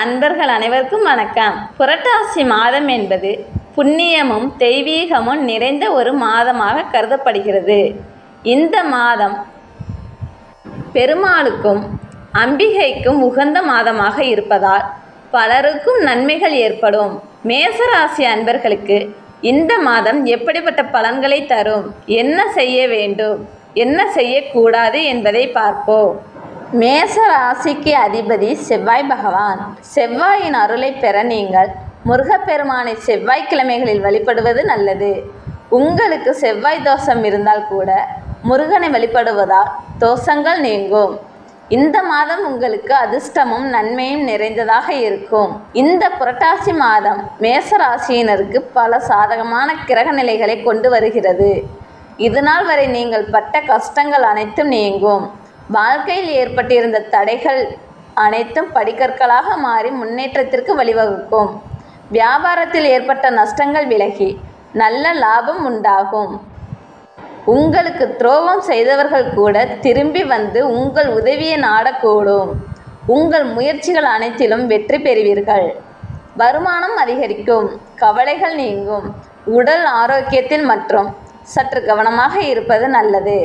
அன்பர்கள் அனைவருக்கும் வணக்கம். புரட்டாசி மாதம் என்பது புண்ணியமும் தெய்வீகமும் நிறைந்த ஒரு மாதமாக கருதப்படுகிறது. இந்த மாதம் பெருமாளுக்கும் அம்பிகைக்கும் உகந்த மாதமாக இருப்பதால் பலருக்கும் நன்மைகள் ஏற்படும். மேசராசி அன்பர்களுக்கு இந்த மாதம் எப்படிப்பட்ட பலன்களை தரும்? என்ன செய்ய வேண்டும்? என்ன செய்யக்கூடாது என்பதை பார்ப்போம். மேச ராசிக்கு அதிபதி செவ்வாய் பகவான். செவ்வாயின் அருளை பெற நீங்கள் முருகப்பெருமானை செவ்வாய்க்கிழமைகளில் வழிபடுவது நல்லது. உங்களுக்கு செவ்வாய் தோஷம் இருந்தால் கூட முருகனை வழிபடுவதால் தோஷங்கள் நீங்கும். இந்த மாதம் உங்களுக்கு அதிர்ஷ்டமும் நன்மையும் நிறைந்ததாக இருக்கும். இந்த புரட்டாசி மாதம் மேச ராசியினருக்கு பல சாதகமான கிரக நிலைகளை கொண்டு வருகிறது. இதுநாள் வரை நீங்கள் பட்ட கஷ்டங்கள் அனைத்தும் நீங்கும். வாழ்க்கையில் ஏற்பட்டிருந்த தடைகள் அனைத்தும் படிக்கற்களாக மாறி முன்னேற்றத்திற்கு வழிவகுக்கும். வியாபாரத்தில் ஏற்பட்ட நஷ்டங்கள் விலகி நல்ல லாபம் உண்டாகும். உங்களுக்கு துரோகம் செய்தவர்கள் கூட திரும்பி வந்து உங்கள் உதவியை நாடக்கூடும். உங்கள் முயற்சிகள் அனைத்திலும் வெற்றி பெறுவீர்கள். வருமானம் அதிகரிக்கும். கவலைகள் நீங்கும். உடல் ஆரோக்கியத்தில் மற்றும் சற்று கவனமாக இருப்பது நல்லது.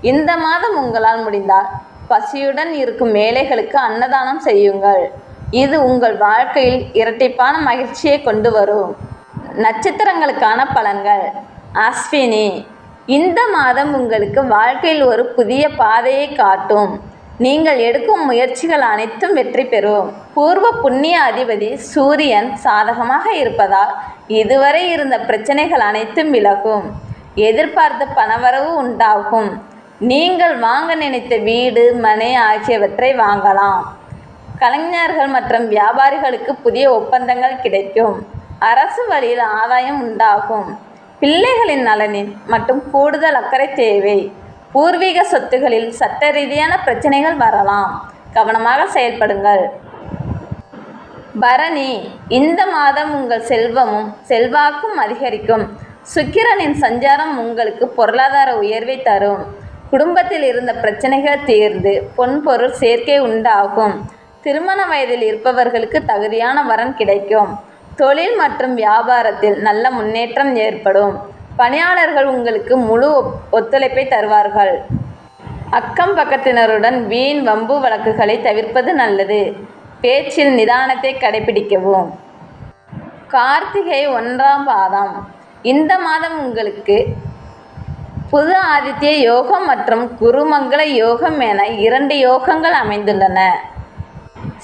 இந்த மாதம் உங்களால் முடிந்தால் பசியுடன் இருக்கும் ஏழைகளுக்கு அன்னதானம் செய்யுங்கள். இது உங்கள் வாழ்க்கையில் இரட்டிப்பான மகிழ்ச்சியை கொண்டு வரும். நட்சத்திரங்களுக்கான பலன்கள். அஸ்வினி இந்த மாதம் உங்களுக்கு வாழ்க்கையில் ஒரு புதிய பாதையை காட்டும். நீங்கள் எடுக்கும் முயற்சிகள் அனைத்தும் வெற்றி பெறும். பூர்வ புண்ணிய அதிபதி சூரியன் சாதகமாக இருப்பதால் இதுவரை இருந்த பிரச்சனைகள் அனைத்தும் விலகும். எதிர்பார்த்த பணவரவு உண்டாகும். நீங்கள் வாங்க நினைத்த வீடு மனை ஆகியவற்றை வாங்கலாம். கலைஞர்கள் மற்றும் வியாபாரிகளுக்கு புதிய ஒப்பந்தங்கள் கிடைக்கும். அரசு வழியில் ஆதாயம் உண்டாகும். பிள்ளைகளின் நலனில் மற்றும் கூடுதல் அக்கறை தேவை. பூர்வீக சொத்துகளில் சட்ட ரீதியான பிரச்சனைகள் வரலாம். கவனமாக செயல்படுங்கள். பரணி இந்த மாதம் உங்கள் செல்வமும் செல்வாக்கும் அதிகரிக்கும். சுக்கிரனின் சஞ்சாரம் உங்களுக்கு பொருளாதார உயர்வை தரும். குடும்பத்தில் இருந்த பிரச்சனைகள் தீர்ந்து பொன்பொருள் சேர்க்கை உண்டாகும். திருமண வயதில் இருப்பவர்களுக்கு தகுதியான வரன் கிடைக்கும். தொழில் மற்றும் வியாபாரத்தில் நல்ல முன்னேற்றம் ஏற்படும். பணியாளர்கள் உங்களுக்கு முழு ஒத்துழைப்பை தருவார்கள். அக்கம் பக்கத்தினருடன் வீண் வம்பு வழக்குகளை தவிர்ப்பது நல்லது. பேச்சில் நிதானத்தை கடைபிடிக்கவும். கார்த்திகை ஒன்றாம் பாதம். இந்த மாதம் உங்களுக்கு புது ஆதித்ய யோகம் மற்றும் குருமங்கள யோகம் என இரண்டு யோகங்கள் அமைந்துள்ளன.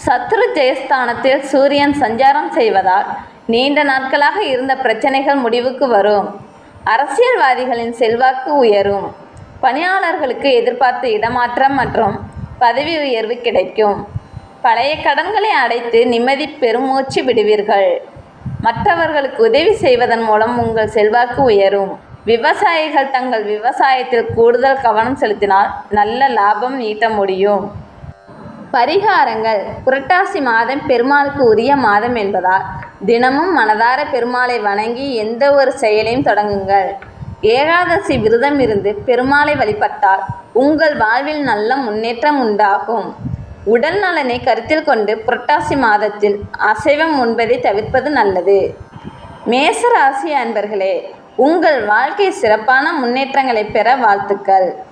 சத்ரு ஜெயஸ்தானத்தில் சூரியன் சஞ்சாரம் செய்வதால் நீண்ட நாட்களாக இருந்த பிரச்சனைகள் முடிவுக்கு வரும். அரசியல்வாதிகளின் செல்வாக்கு உயரும். பணியாளர்களுக்கு எதிர்பார்த்த இடமாற்றம் மற்றும் பதவி உயர்வு கிடைக்கும். பழைய கடன்களை அடைத்து நிம்மதி பெருமூச்சு விடுவீர்கள். மற்றவர்களுக்கு உதவி செய்வதன் மூலம் உங்கள் செல்வாக்கு உயரும். விவசாயிகள் தங்கள் விவசாயத்தில் கூடுதல் கவனம் செலுத்தினால் நல்ல லாபம் ஈட்ட முடியும். பரிகாரங்கள். புரட்டாசி மாதம் பெருமாளுக்கு உரிய மாதம் என்பதால் தினமும் மனதார பெருமாளை வணங்கி எந்த ஒரு செயலையும் தொடங்குங்கள். ஏகாதசி விரதம் இருந்து பெருமாளை வழிபட்டால் உங்கள் வாழ்வில் நல்ல முன்னேற்றம் உண்டாகும். உடல் நலனை கருத்தில் கொண்டு புரட்டாசி மாதத்தில் அசைவம் உண்பதை தவிர்ப்பது நல்லது. மேசராசி அன்பர்களே உங்கள் வாழ்க்கை சிறப்பான முன்னேற்றங்களை பெற வாழ்த்துக்கள்.